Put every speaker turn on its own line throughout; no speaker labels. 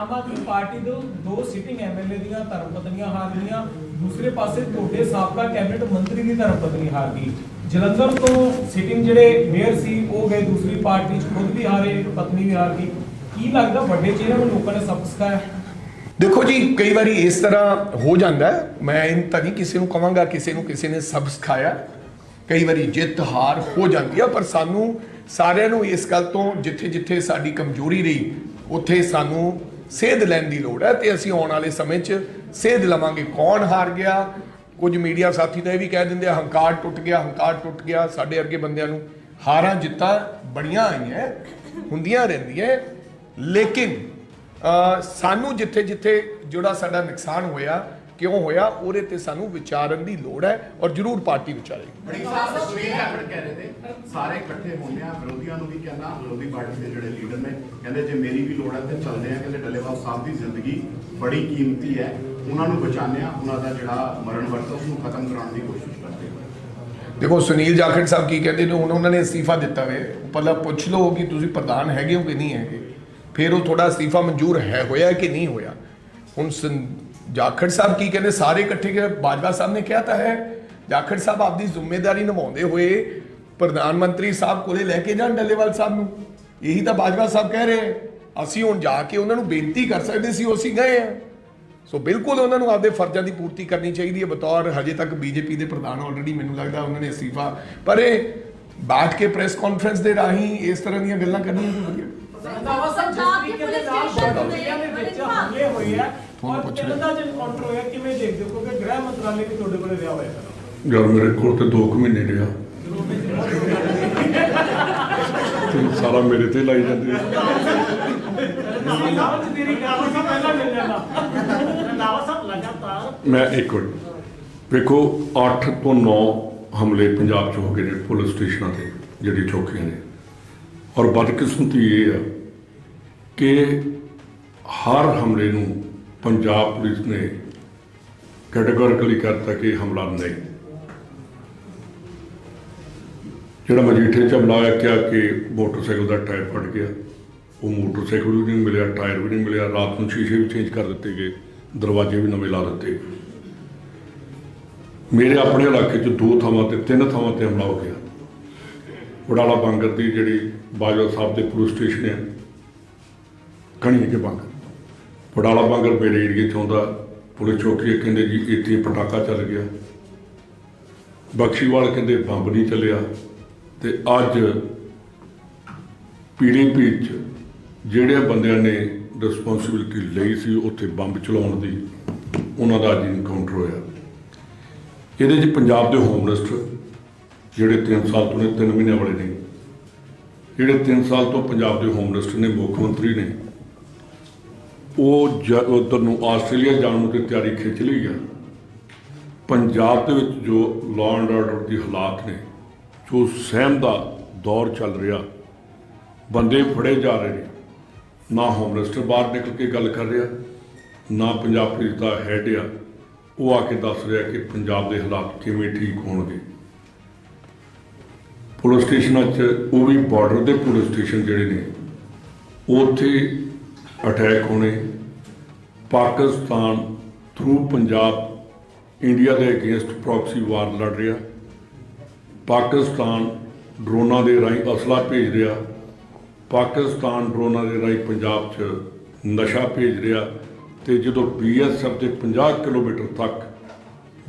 Aam Aadmi party ਦੇ ਦੋ sitting MLA ਦੀਆਂ ਧਰਮ ਹਾਰ ਗਈਆਂ। ਦੂਸਰੇ ਪਾਸੇ ਤੁਹਾਡੇ ਸਾਬਕਾ ਕੈਬਨਿਟ ਮੰਤਰੀ ਦੀ ਧਰਮ ਹਾਰ ਗਈ। ਜਲੰਧਰ ਤੋਂ ਸਿਟਿੰਗ ਜਿਹੜੇ ਮੇਅਰ ਸੀ, ਉਹ ਗਏ ਦੂਸਰੀ ਪਾਰਟੀ ਚ, ਖੁਦ ਵੀ ਹਾਰੇ, ਪਤਨੀ ਵੀ ਹਾਰ ਗਈ। ਕੀ ਲੱਗਦਾ ਵੱਡੇ ਚਿਹਰੇ ਨੂੰ ਲੋਕਾਂ ਨੇ ਸਬਕ ਸਿਖਾਇਆ
ਦੇਖੋ ਜੀ, ਕਈ ਵਾਰੀ ਇਸ ਤਰ੍ਹਾਂ ਹੋ ਜਾਂਦਾ ਮੈਂ ਇਹ ਤਾਂ ਨਹੀਂ ਕਿਸੇ ਨੂੰ ਕਵਾਂਗਾ, ਕਿਸੇ ਨੂੰ ਕਿਸੇ ਨੇ ਸਬਕ ਸਿਖਾਇਆ ਕਈ ਵਾਰੀ ਜਿੱਤ, ਹਾਰ ਹੋ ਜਾਂਦੀ ਆ, ਪਰ ਸਾਨੂੰ ਸਾਰਿਆਂ ਨੂੰ ਇਸ ਗੱਲ ਤੋਂ ਜਿੱਥੇ ਜਿੱਥੇ ਸਾਡੀ ਕਮਜ਼ੋਰੀ ਰਹੀ, ਉੱਥੇ ਸਾਨੂੰ ਸੇਧ ਲੈਣ ਦੀ ਲੋੜ ਹੈ ਤੇ ਅਸੀਂ ਆਉਣ ਵਾਲੇ ਸਮੇਂ 'ਚ ਸੇਧ ਲਵਾਂਗੇ। ਕੌਣ ਹਾਰ ਗਿਆ? ਕੁਝ ਮੀਡੀਆ ਸਾਥੀ ਤਾਂ ਇਹ ਵੀ ਕਹਿ ਦਿੰਦੇ ਆ, ਹੰਕਾਰ ਟੁੱਟ ਗਿਆ, ਹੰਕਾਰ ਟੁੱਟ ਗਿਆ। ਸਾਡੇ ਅੱਗੇ ਬੰਦਿਆਂ ਨੂੰ ਹਾਰਾਂ ਜਿੱਤਾਂ ਬੜੀਆਂ ਆਈਆਂ, ਹੁੰਦੀਆਂ ਰਹਿੰਦੀਆਂ। ਲੇਕਿਨ ਸਾਨੂੰ ਜਿੱਥੇ ਜਿੱਥੇ ਜਿਹੜਾ ਸਾਡਾ ਨੁਕਸਾਨ ਹੋਇਆ ਕਿਉਂ ਹੋਇਆ? ਉਹਦੇ ਤੇ ਸਾਨੂੰ ਵਿਚਾਰਨ ਦੀ ਲੋੜ ਹੈ ਔਰ ਜ਼ਰੂਰ ਪਾਰਟੀ ਵਿਚਾਰੇਗੀ।
ਬੜੀ ਸਾਹਿਬ ਸੁਨੀਲ ਜਾਖੜ ਕਹਿ ਰਹੇ ਤੇ ਸਾਰੇ ਇਕੱਠੇ ਹੁੰਦੇ ਆ। ਵਿਰੋਧੀਆਂ ਨੂੰ ਵੀ ਕਹਿਣਾ ਵਿਰੋਧੀ ਪਾਰਟੀ ਦੇ ਜਿਹੜੇ ਲੀਡਰ ਨੇ ਕਹਿੰਦੇ ਜੇ ਮੇਰੀ ਵੀ ਲੋੜ ਹੈ ਤੇ ਚੱਲਦੇ ਆ। ਕਹਿੰਦੇ ਡੱਲੇਵਾਲ ਸਾਹਿਬ ਦੀ ਜ਼ਿੰਦਗੀ ਬੜੀ ਕੀਮਤੀ ਹੈ। ਉਹਨਾਂ ਨੂੰ ਬਚਾਉਂਦੇ ਆ। ਉਹਨਾਂ ਦਾ ਜਿਹੜਾ ਮਰਨ ਵਰਤ ਉਸ ਨੂੰ ਖਤਮ ਕਰਾਉਣ ਦੀ ਕੋਸ਼ਿਸ਼ ਕਰਦੇ ਆ।
ਦੇਖੋ ਸੁਨੀਲ ਜਾਖੜ ਸਾਹਿਬ ਕੀ ਕਹਿੰਦੇ ਨੇ? ਹੁਣ ਉਹਨਾਂ ਨੇ ਅਸਤੀਫਾ ਦਿੱਤਾ ਵੇ। ਪਹਿਲਾਂ ਪੁੱਛ ਲਓ ਕਿ ਤੁਸੀਂ ਪ੍ਰਧਾਨ ਹੈਗੇ ਹੋ ਕਿ ਨਹੀਂ ਹੈਗੇ। ਫਿਰ ਉਹ ਤੁਹਾਡਾ ਅਸਤੀਫਾ ਮਨਜ਼ੂਰ ਹੈ ਹੋਇਆ ਕਿ ਨਹੀਂ ਹੋਇਆ? ਹੁਣ ਜਾਖੜ ਸਾਹਿਬ ਕੀ ਕਹਿੰਦੇ? ਸਾਰੇ ਇਕੱਠੇ ਕਿ ਬਾਜਵਾ ਸਾਹਿਬ ਨੇ ਕਿਹਾ ਤਾਂ ਹੈ ਜਾਖੜ ਸਾਹਿਬ ਆਪਦੀ ਜ਼ਿੰਮੇਵਾਰੀ ਨਿਭਾਉਂਦੇ ਹੋਏ ਪ੍ਰਧਾਨ ਮੰਤਰੀ ਸਾਹਿਬ ਕੋਲੇ ਲੈ ਕੇ ਜਾਣ ਡੱਲੇਵਾਲ ਸਾਹਿਬ ਨੂੰ। ਇਹੀ ਤਾਂ ਬਾਜਵਾ ਸਾਹਿਬ ਕਹਿ ਰਹੇ। ਅਸੀਂ ਹੁਣ ਜਾ ਕੇ ਉਹਨਾਂ ਨੂੰ ਬੇਨਤੀ ਕਰ ਸਕਦੇ ਸੀ ਉਹ ਅਸੀਂ ਗਏ ਆ ਸੋ ਬਿਲਕੁਲ ਉਹਨਾਂ ਨੂੰ ਆਪਦੇ ਫਰਜ਼ਾਂ ਦੀ ਪੂਰਤੀ ਕਰਨੀ ਚਾਹੀਦੀ ਹੈ। ਬਤੌਰ ਹਜੇ ਤੱਕ ਬੀਜੇਪੀ ਦੇ ਪ੍ਰਧਾਨ ਆਲਰੇਡੀ ਮੈਨੂੰ ਲੱਗਦਾ ਉਹਨਾਂ ਨੇ ਅਸਤੀਫਾ ਪਰ ਇਹ ਬੈਠ ਕੇ ਪ੍ਰੈਸ ਕਾਨਫਰੰਸ ਦੇ ਰਾਹੀਂ ਇਸ ਤਰ੍ਹਾਂ ਦੀਆਂ ਗੱਲਾਂ ਕਰਨੀਆਂ ਵੀ ਵਧੀਆ।
ਰੰਧਾਵਾ ਸਾਹਿਬ ਜਿਸ ਤਰੀਕੇ ਦੇ ਨਾਲ ਸ਼ਰਦਿਆਂ ਦੇ ਵਿੱਚ ਹਮਲੇ ਹੋਏ ਆ ਔਰ ਕਿੰਨਾ ਜਿਹਾ ਕਾਊਂਟਰ ਹੋਇਆ ਕਿਵੇਂ ਦੇਖਦੇ ਹੋ? ਕਿਉਂਕਿ ਗ੍ਰਹਿ ਮੰਤਰਾਲੇ ਵੀ ਤੁਹਾਡੇ ਕੋਲੇ ਰਿਹਾ ਹੋਇਆ ਹੈ
ਜਦ ਮੇਰੇ ਕੋਲ ਤੇ 2 ਮਹੀਨੇ ਰਿਹਾ। ਤੇ ਸਾਰਾ ਮੇਰੇ ਤੇ ਲਾਈ ਜਾਂਦੇ ਆ।
ਲਾਹੌਰ ਚ ਤੇਰੀ ਗੱਲ ਸੀ ਪਹਿਲਾਂ ਮਿਲ ਜਾਂਦਾ। ਰੰਧਾਵਾ ਸਾਹਿਬ ਲਗਾਤਾਰ।
ਮੈਂ ਇੱਕ ਮਿੰਟ ਵੇਖੋ 8 ਤੋਂ 9 ਹਮਲੇ ਪੰਜਾਬ 'ਚ ਹੋ ਗਏ ਨੇ ਪੁਲਿਸ ਸਟੇਸ਼ਨਾਂ ਤੇ ਜਿਹੜੀ ਚੌਕੀਆਂ ਨੇ। ਔਰ ਬਦਕਿਸਮਤੀ ਇਹ ਆ ਕਿ ਹਰ ਹਮਲੇ ਨੂੰ ਪੰਜਾਬ ਪੁਲਿਸ ਨੇ ਕੈਟਾਗੋਰੀਕਲੀ ਕਰਤਾ ਕਿ ਹਮਲਾ ਨਹੀਂ। ਜਿਹੜਾ ਮਜੀਠੇ ਚ ਹਮਲਾ ਹੋਇਆ, ਕਿਹਾ ਕਿ ਮੋਟਰਸਾਈਕਲ ਦਾ ਟਾਇਰ ਫਟ ਗਿਆ। ਉਹ ਮੋਟਰਸਾਈਕਲ ਵੀ ਨਹੀਂ ਮਿਲਿਆ, ਟਾਇਰ ਵੀ ਨਹੀਂ ਮਿਲਿਆ। ਰਾਤ ਨੂੰ ਸ਼ੀਸ਼ੇ ਵੀ ਚੇਂਜ ਕਰ ਦਿੱਤੇ ਗਏ, ਦਰਵਾਜ਼ੇ ਵੀ ਨਵੇਂ ਲਾ ਦਿੱਤੇ। ਮੇਰੇ ਆਪਣੇ ਇਲਾਕੇ 'ਚ ਦੋ ਥਾਵਾਂ ਤੇ, ਤਿੰਨ ਥਾਵਾਂ ਤੇ ਹਮਲਾ ਹੋ ਗਿਆ। ਵਡਾਲਾ ਬਾਂਗਰ ਦੀ ਜਿਹੜੀ ਬਾਜਵਾ ਸਾਹਿਬ ਦੇ ਪੁਲਿਸ ਸਟੇਸ਼ਨ ਹੈ ਕਣੀ ਕੇ ਬਾਂਗਰ। ਵਡਾਲਾ ਬਾਂਗਰ ਮੇਰੇ ਏਰੀਏ 'ਚ ਆਉਂਦਾ ਪੁਲਿਸ ਚੌਕੀ ਹੈ, ਕਹਿੰਦੇ ਜੀ ਇੱਥੇ ਪਟਾਕਾ ਚੱਲ ਗਿਆ। ਬਖਸ਼ੀਵਾਲ ਕਹਿੰਦੇ ਬੰਬ ਨਹੀਂ ਚੱਲਿਆ। ਤੇ ਅੱਜ ਪੀੜੀ ਪੀੜ ਚ ਜਿਹੜੇ ਬੰਦਿਆਂ ਨੇ ਰਿਸਪੌਂਸਿਬਿਲਟੀ ਲਈ ਸੀ ਉੱਥੇ ਬੰਬ ਚਲਾਉਣ ਦੀ ਉਹਨਾਂ ਦਾ ਅੱਜ ਇਨਕਾਊਂਟਰ ਹੋਇਆ। ਇਹਦੇ 'ਚ ਪੰਜਾਬ ਦੇ ਹੋਮ ਮਿਨਿਸਟਰ ਜਿਹੜੇ 3 ਸਾਲ ਤੋਂ ਨੇ 3 ਮਹੀਨੇ ਵਾਲੇ ਨੇ ਜਿਹੜੇ 3 ਸਾਲ ਤੋਂ ਪੰਜਾਬ ਦੇ ਹੋਮ ਮਿਨਿਸਟਰ ਨੇ ਮੁੱਖ ਮੰਤਰੀ ਨੇ ਉਹ ਉਧਰ ਨੂੰ ਆਸਟ੍ਰੇਲੀਆ ਜਾਣ ਨੂੰ ਤੇ ਤਿਆਰੀ ਖਿੱਚ ਲਈ ਆ। ਪੰਜਾਬ ਦੇ ਵਿੱਚ ਜੋ ਲਾਅ ਐਂਡ ਆਰਡਰ ਦੀ ਹਾਲਾਤ ਨੇ, ਜੋ ਸਹਿਮ ਦਾ ਦੌਰ ਚੱਲ ਰਿਹਾ, ਬੰਦੇ ਫੜੇ ਜਾ ਰਹੇ ਨੇ। ਨਾ ਹੋਮ ਮਿਨਿਸਟਰ ਬਾਹਰ ਨਿਕਲ ਕੇ ਗੱਲ ਕਰ ਰਿਹਾ, ਨਾ ਪੰਜਾਬ ਪੁਲਿਸ ਦਾ ਹੈਡ ਆ। ਉਹ ਆ ਕੇ ਦੱਸ ਰਿਹਾ ਕਿ ਪੰਜਾਬ ਦੇ ਹਾਲਾਤ ਕਿਵੇਂ ਠੀਕ ਹੋਣਗੇ। ਪੁਲਿਸ ਸਟੇਸ਼ਨਾਂ 'ਚ ਉਹ ਵੀ ਬਾਰਡਰ ਦੇ ਪੁਲਿਸ ਸਟੇਸ਼ਨ ਜਿਹੜੇ ਨੇ, ਉੱਥੇ ਅਟੈਕ ਹੋਣੇ, ਪਾਕਿਸਤਾਨ ਥਰੂ ਪੰਜਾਬ ਇੰਡੀਆ ਦੇ ਅਗੇਂਸਟ ਪ੍ਰੋਕਸੀ ਵਾਰ ਲੜ ਰਿਹਾ, ਪਾਕਿਸਤਾਨ ਡਰੋਨਾਂ ਦੇ ਰਾਹੀਂ ਅਸਲਾ ਭੇਜ ਰਿਹਾ, ਪਾਕਿਸਤਾਨ ਡਰੋਨਾਂ ਦੇ ਰਾਹੀਂ ਪੰਜਾਬ 'ਚ ਨਸ਼ਾ ਭੇਜ ਰਿਹਾ ਤੇ ਜਦੋਂ ਬੀਐਸਐਫ ਦੇ 50 ਕਿਲੋਮੀਟਰ ਤੱਕ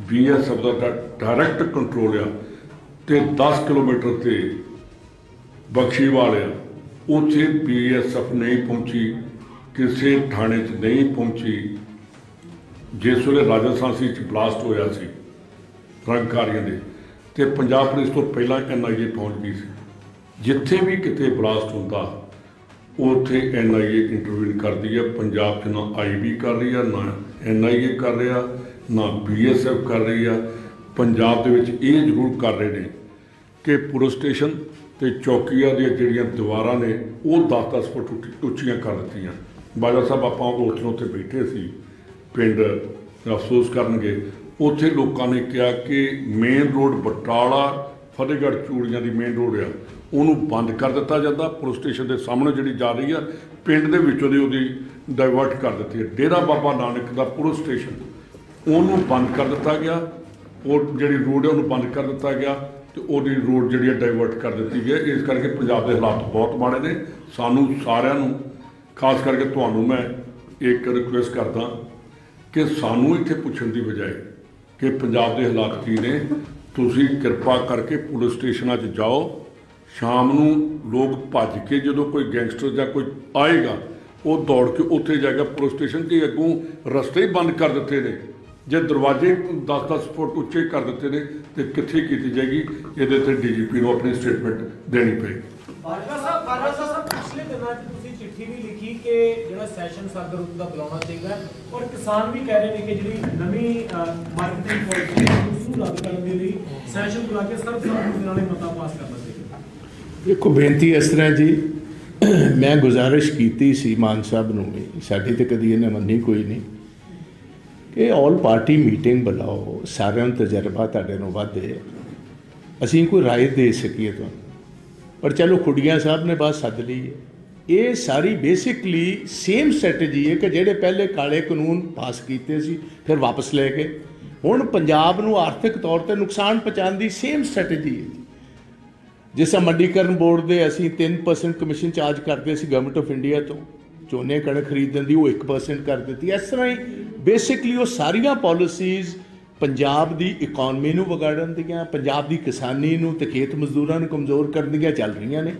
ਬੀਐਸਐਫ ਦਾ ਡਾਇਰੈਕਟ ਕੰਟਰੋਲ ਆ ਤੇ 10 ਕਿਲੋਮੀਟਰ ਤੇ ਬਖਸ਼ੀਵਾਲ ਆ ਉੱਥੇ ਬੀਐਸਐਫ ਨਹੀਂ ਪਹੁੰਚੀ ਕਿਸੇ ਥਾਣੇ 'ਚ ਨਹੀਂ ਪਹੁੰਚੀ, ਜਿਸ ਵੇਲੇ ਰਾਜਸਥਾਨ ਸੀ ਚ ਬਲਾਸਟ ਹੋਇਆ ਸੀ, ਰੰਗਕਾਰੀਆਂ ਦੇ। ਤੇ ਪੰਜਾਬ ਪੁਲਿਸ ਤੋਂ ਪਹਿਲਾਂ ਐਨਆਈਏ ਪਹੁੰਚ ਗਈ ਸੀ। ਜਿੱਥੇ ਵੀ ਕਿਤੇ ਬਲਾਸਟ ਹੁੰਦਾ, ਉੱਥੇ ਐਨਆਈਏ ਇੰਟਰਵਿਊ ਕਰਦੀ ਹੈ ਪੰਜਾਬ 'ਚ ਨਾ ਆਈਬੀ ਕਰ ਰਹੀ ਆ, ਨਾ ਐਨਆਈਏ ਕਰ ਰਿਹਾ, ਨਾ ਬੀਐਸਐਫ ਕਰ ਰਹੀ ਆ। ਪੰਜਾਬ ਦੇ ਵਿੱਚ ਇਹ ਜ਼ਰੂਰ ਕਰ ਰਹੇ ਨੇ ਕਿ ਪੁਲਿਸ ਸਟੇਸ਼ਨ ਤੇ ਚੌਕੀਆਂ ਦੀਆਂ ਜਿਹੜੀਆਂ ਦੀਵਾਰਾਂ ਨੇ, ਉਹ 10-10 ਫੁੱਟ ਉੱਚੀ- ਉੱਚੀਆਂ ਕਰ ਦਿੱਤੀਆਂ। ਬਾਜਾ ਸਾਹਿਬ, ਆਪਾਂ ਉਸ ਦਿਨ ਉੱਥੇ ਬੈਠੇ ਸੀ, ਪਿੰਡ ਅਫਸੋਸ ਕਰਨਗੇ। ਉੱਥੇ ਲੋਕਾਂ ਨੇ ਕਿਹਾ ਕਿ ਮੇਨ ਰੋਡ ਬਟਾਲਾ, ਫਤਿਹਗੜ੍ਹ ਚੂੜੀਆਂ ਦੀ ਮੇਨ ਰੋਡ ਆ। ਉਹਨੂੰ ਬੰਦ ਕਰ ਦਿੱਤਾ ਜਾਂਦਾ। ਪੁਲਿਸ ਸਟੇਸ਼ਨ ਦੇ ਸਾਹਮਣੇ ਜਿਹੜੀ ਜਾ ਰਹੀ ਆ, ਪਿੰਡ ਦੇ ਵਿੱਚੋਂ ਦੀ ਉਹਦੀ ਡਾਇਵਰਟ ਕਰ ਦਿੱਤੀ ਹੈ ਡੇਰਾ ਬਾਬਾ ਨਾਨਕ ਦਾ ਪੁਲਿਸ ਸਟੇਸ਼ਨ, ਉਹਨੂੰ ਬੰਦ ਕਰ ਦਿੱਤਾ ਗਿਆ। ਉਹ ਜਿਹੜੀ ਰੋਡ ਹੈ ਉਹਨੂੰ ਬੰਦ ਕਰ ਦਿੱਤਾ ਗਿਆ ਤੇ ਉਹਦੀ ਰੋਡ ਜਿਹੜੀ ਹੈ ਡਾਇਵਰਟ ਕਰ ਦਿੱਤੀ ਗਈ ਹੈ। ਇਸ ਕਰਕੇ ਪੰਜਾਬ ਦੇ ਹਾਲਾਤ ਬਹੁਤ ਮਾੜੇ ਨੇ। ਸਾਨੂੰ ਸਾਰਿਆਂ ਨੂੰ ਖਾਸ ਕਰਕੇ ਤੁਹਾਨੂੰ ਮੈਂ ਇੱਕ ਰਿਕੁਐਸਟ ਕਰਦਾ ਕਿ ਸਾਨੂੰ ਇੱਥੇ ਪੁੱਛਣ ਦੀ ਬਜਾਏ ਕਿ ਪੰਜਾਬ ਦੇ ਹਾਲਾਤ ਕੀ ਨੇ, ਤੁਸੀਂ ਕਿਰਪਾ ਕਰਕੇ ਪੁਲਿਸ ਸਟੇਸ਼ਨਾਂ 'ਚ ਜਾਓ। ਸ਼ਾਮ ਨੂੰ ਲੋਕ ਭੱਜ ਕੇ ਜਦੋਂ ਕੋਈ ਗੈਂਗਸਟਰ ਜਾਂ ਕੋਈ ਆਏਗਾ, ਉਹ ਦੌੜ ਕੇ ਉੱਥੇ ਜਾਏਗਾ। ਪੁਲਿਸ ਸਟੇਸ਼ਨ ਤੇ ਅੱਗੋਂ ਰਸਤੇ ਹੀ ਬੰਦ ਕਰ ਦਿੱਤੇ ਨੇ। ਜੇ ਦਰਵਾਜ਼ੇ 10-10 ਫੁੱਟ ਉੱਚੇ ਕਰ ਦਿੱਤੇ ਨੇ, ਤੇ ਕਿੱਥੇ ਕੀਤੀ ਜਾਏਗੀ? ਇਹਦੇ ਤੇ ਡੀਜੀਪੀ ਨੂੰ ਆਪਣੀ ਸਟੇਟਮੈਂਟ ਦੇਣੀ ਪਏਗੀ।
ਬਾਜਵਾ ਸਾਹਿਬ ਬਾਜਵਾ ਸਾਹਿਬ ਪਿਛਲੇ ਦਿਨਾਂ 'ਚ ਚਿੱਠੀ ਵੀ ਲਿਖੀ ਕਿ ਜਿਹੜਾ ਸੈਸ਼ਨ ਸਰਦਰ ਦਾ ਬੁਲਾਉਣਾ ਚਾਹੀਦਾ ਹੈ ਔਰ ਕਿਸਾਨ ਵੀ ਕਹਿ ਰਹੇ ਨੇ ਕਿ ਜਿਹੜੀ ਨਵੀਂ ਮਾਰਕੀਟਿੰਗ ਪਾਲਿਸੀ ਹੈ ਉਸ ਨੂੰ ਰੱਦ ਕਰਨ ਦੇ ਲਈ ਸੈਸ਼ਨ ਬੁਲਾ ਕੇ ਸਰਬਸੰਮਤੀ ਨਾਲ ਇਹ ਮਤਾ ਪਾਸ ਕਰਨਾ ਚਾਹੀਦਾ
ਦੇਖੋ ਬੇਨਤੀ ਇਸ ਤਰ੍ਹਾਂ ਜੀ ਮੈਂ ਗੁਜ਼ਾਰਿਸ਼ ਕੀਤੀ ਸੀ ਮਾਨ ਸਾਹਿਬ ਨੂੰ ਵੀ ਸਾਡੀ ਤੇ ਕਦੀ ਇਹਨੇ ਮੰਨੀ ਕੋਈ ਨਹੀਂ ਕਿ ਆਲ ਪਾਰਟੀ ਮੀਟਿੰਗ ਬੁਲਾਓ ਸਾਰਿਆਂ ਨੂੰ ਤਜਰਬਾ ਤੁਹਾਡੇ ਨੂੰ ਵੱਧ ਹੈ ਅਸੀਂ ਕੋਈ رائے ਦੇ ਸਕੀਏ ਤੁਹਾਨੂੰ ਪਰ ਚਲੋ ਖੁੱਡੀਆਂ ਸਾਹਿਬ ਨੇ ਬਾਤ ਸੱਦ ਲਈ ਹੈ ਇਹ ਸਾਰੀ ਬੇਸਿਕਲੀ ਸੇਮ ਸਟ੍ਰੈਟਜੀ ਹੈ ਕਿ ਜਿਹੜੇ ਪਹਿਲੇ ਕਾਲੇ ਕਾਨੂੰਨ ਪਾਸ ਕੀਤੇ ਸੀ, ਫਿਰ ਵਾਪਸ ਲੈ ਕੇ। ਹੁਣ ਪੰਜਾਬ ਨੂੰ ਆਰਥਿਕ ਤੌਰ ਤੇ ਨੁਕਸਾਨ ਪਹੁੰਚਾਉਣ ਦੀ ਸੇਮ ਸਟ੍ਰੈਟਜੀ ਹੈ ਜੀ। ਜਿਸ ਤਰ੍ਹਾਂ ਮੰਡੀਕਰਨ ਬੋਰਡ ਦੇ ਅਸੀਂ 3% ਕਮਿਸ਼ਨ ਚਾਰਜ ਕਰਦੇ ਸੀ ਗਵਰਨਮੈਂਟ ਆਫ ਇੰਡੀਆ ਤੋਂ। ਝੋਨੇ ਕਣਕ ਖਰੀਦਣ ਦੀ ਉਹ 1% ਕਰ ਦਿੱਤੀ। ਇਸ ਤਰ੍ਹਾਂ ਹੀ ਬੇਸਿਕਲੀ ਉਹ ਸਾਰੀਆਂ ਪਾਲਿਸੀਜ਼ ਪੰਜਾਬ ਦੀ ਇਕਨੋਮੀ ਨੂੰ ਵਿਗਾੜਨ ਦੀਆਂ, ਪੰਜਾਬ ਦੀ ਕਿਸਾਨੀ ਨੂੰ ਤੇ ਖੇਤ ਮਜ਼ਦੂਰਾਂ ਨੂੰ ਕਮਜ਼ੋਰ ਕਰਨ ਦੀਆਂ ਚੱਲ ਰਹੀਆਂ ਨੇ।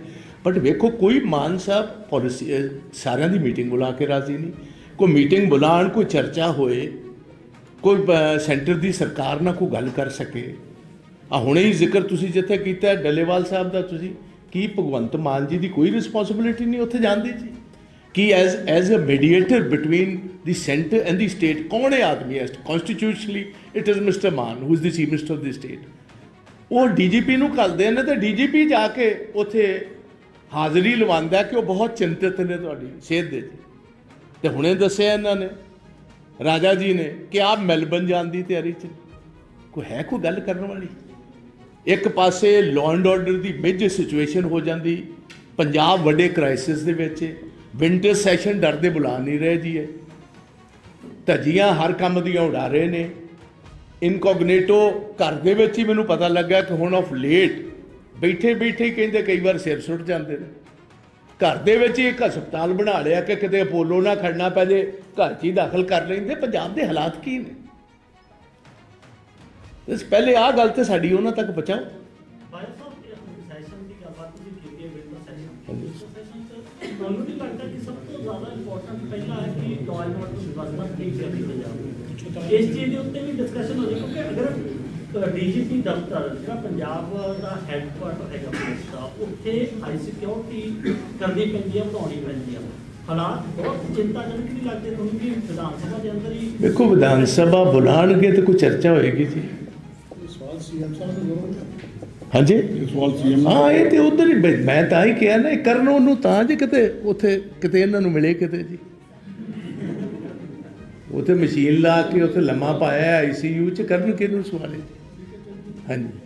ਬਟ ਵੇਖੋ, ਕੋਈ ਮਾਨ ਸਾਹਿਬ ਪਾਲਿਸੀ ਸਾਰਿਆਂ ਦੀ ਮੀਟਿੰਗ ਬੁਲਾ ਕੇ ਰਾਜ਼ੀ ਨਹੀਂ। ਕੋਈ ਮੀਟਿੰਗ ਬੁਲਾਉਣ, ਕੋਈ ਚਰਚਾ ਹੋਏ, ਕੋਈ ਸੈਂਟਰ ਦੀ ਸਰਕਾਰ ਨਾਲ ਕੋਈ ਗੱਲ ਕਰ ਸਕੇ। ਆ ਹੁਣੇ ਹੀ ਜ਼ਿਕਰ ਤੁਸੀਂ ਜਿੱਥੇ ਕੀਤਾ, ਡੱਲੇਵਾਲ ਸਾਹਿਬ ਦਾ ਤੁਸੀਂ। ਕੀ ਭਗਵੰਤ ਮਾਨ ਜੀ ਦੀ ਕੋਈ ਰਿਸਪੌਂਸਿਬਿਲਿਟੀ ਨਹੀਂ ਉੱਥੇ ਜਾਂਦੀ ਜੀ? ਕਿ as as a mediator between the centre and the state ਕੌਣ ਹੈ ਆਦਮੀ ਹੈ constitutionally it is mister Mann who is the chief minister of the state ਉਹ ਡੀਜੀਪੀ ਨੂੰ ਘੱਲਦੇ ਨੇ ਤੇ ਡੀਜੀਪੀ ਜਾ ਕੇ ਉੱਥੇ ਹਾਜ਼ਰੀ ਲਵਾਉਂਦਾ ਕਿ ਉਹ ਬਹੁਤ ਚਿੰਤਿਤ ਨੇ ਤੁਹਾਡੀ ਸਿਹਤ ਦੇ ਜੀ ਤੇ ਹੁਣੇ ਦੱਸਿਆ ਇਹਨਾਂ ਨੇ, ਰਾਜਾ ਜੀ ਨੇ ਕਿ ਆਪ ਮੈਲਬਨ ਜਾਣ ਦੀ ਤਿਆਰੀ 'ਚ ਕੋਈ ਹੈ ਕੋਈ ਗੱਲ ਕਰਨ ਵਾਲੀ? ਇੱਕ ਪਾਸੇ ਲਾਅ ਐਂਡ ਆਰਡਰ ਦੀ ਮੇਜਰ ਸਿਚੁਏਸ਼ਨ ਹੋ ਜਾਂਦੀ, ਪੰਜਾਬ ਵੱਡੇ ਕ੍ਰਾਈਸਿਸ ਦੇ ਵਿੱਚ ਵਿੰਟਰ ਸੈਸ਼ਨ ਡਰਦੇ ਬੁਲਾ ਨਹੀਂ ਰਹੇ ਜੀ ਹੈ ਧੱਜੀਆਂ ਹਰ ਕੰਮ ਦੀਆਂ ਉਡਾ ਰਹੇ ਨੇ। ਇਨਕੋਗਨੇਟੋ ਘਰ ਦੇ ਵਿੱਚ ਹੀ ਮੈਨੂੰ ਪਤਾ ਲੱਗਾ ਕਿ ਹੁਣ ਆਫ ਲੇਟ ਬੈਠੇ ਬੈਠੇ ਕਹਿੰਦੇ ਕਈ ਵਾਰ ਸਿਰ ਸੁੱਟ ਜਾਂਦੇ ਨੇ। ਘਰ ਦੇ ਵਿੱਚ ਹੀ ਇੱਕ ਹਸਪਤਾਲ ਬਣਾ ਲਿਆ ਕਿ ਕਿਤੇ ਅਪੋਲੋ ਨਾ ਖੜਨਾ ਪੈ ਜੇ, ਘਰ 'ਚ ਹੀ ਦਾਖਲ ਕਰ ਲੈਂਦੇ, ਪੰਜਾਬ ਦੇ ਹਾਲਾਤ ਕੀ ਨੇ? ਇਸ ਪਹਿਲੇ ਆਹ ਗੱਲ ਤੇ ਸਾਡੀ ਉਹਨਾਂ ਤੱਕ ਪਹੁੰਚਾਓ।
ਬਾਈ ਤੁਹਾਨੂੰ ਨਹੀਂ ਲੱਗਦਾ ਕਿ ਸਭ ਤੋਂ ਜ਼ਿਆਦਾ ਇੰਪੋਰਟੈਂਟ ਪਹਿਲਾ ਹੈ ਕਿ ਲਾਅ ਐਂਡ ਆਰਡਰ ਵਿਵਸਥਾ ਠੀਕ ਕਰਨੀ ਪੰਜਾਬ ਇਸ ਚੀਜ਼ ਦੇ ਉੱਤੇ ਵੀ ਡਿਸਕਸ਼ਨ ਹੋ ਰਹੀ ਕਿਉਂਕਿ ਅਗਰ ਡੀਜੀਪੀ ਦਫ਼ਤਰ ਜਿਹੜਾ ਪੰਜਾਬ ਦਾ ਹੈੱਡਕੁਆਰਟਰ ਹੈਗਾ ਪੁਲਿਸ ਦਾ ਉੱਥੇ ਹਾਈ ਸਿਕਿਉਰਿਟੀ ਕਰਨੀ ਪੈਂਦੀ ਹੈ ਵਧਾਉਣੀ ਪੈਂਦੀ ਹੈ ਹਾਲਾਤ ਬਹੁਤ ਚਿੰਤਾਜਨਕ ਨਹੀਂ ਲੱਗਦੇ ਤੁਹਾਨੂੰ ਕਿ ਵਿਧਾਨ ਸਭਾ ਦੇ ਅੰਦਰ ਹੀ
ਵੇਖੋ ਵਿਧਾਨ ਸਭਾ ਬੁਲਾਣਗੇ ਤੇ ਕੋਈ ਚਰਚਾ ਹੋਏਗੀ ਜੀ। ਹਾਂਜੀ?
ਸਵਾਲ ਸੀਐਮ
ਹਾਂ ਇਹ ਤੇ ਉਧਰ ਹੀ ਮੈਂ ਤਾਂ ਹੀ ਕਿਹਾ ਨਾ ਕਰਨ ਉਹਨੂੰ ਤਾਂ ਜੇ ਕਿਤੇ ਉੱਥੇ ਕਿਤੇ ਇਹਨਾਂ ਨੂੰ ਮਿਲੇ ਕਿਤੇ ਜੀ। ਉੱਥੇ ਮਸ਼ੀਨ ਲਾ ਕੇ ਉੱਥੇ ਲੰਮਾ ਪਾਇਆ ਆਈਸੀਯੂ ਚ ਕਰਨ ਕਿਹਨੂੰ ਸਵਾਲੇ ਜੀ? ਹਾਂਜੀ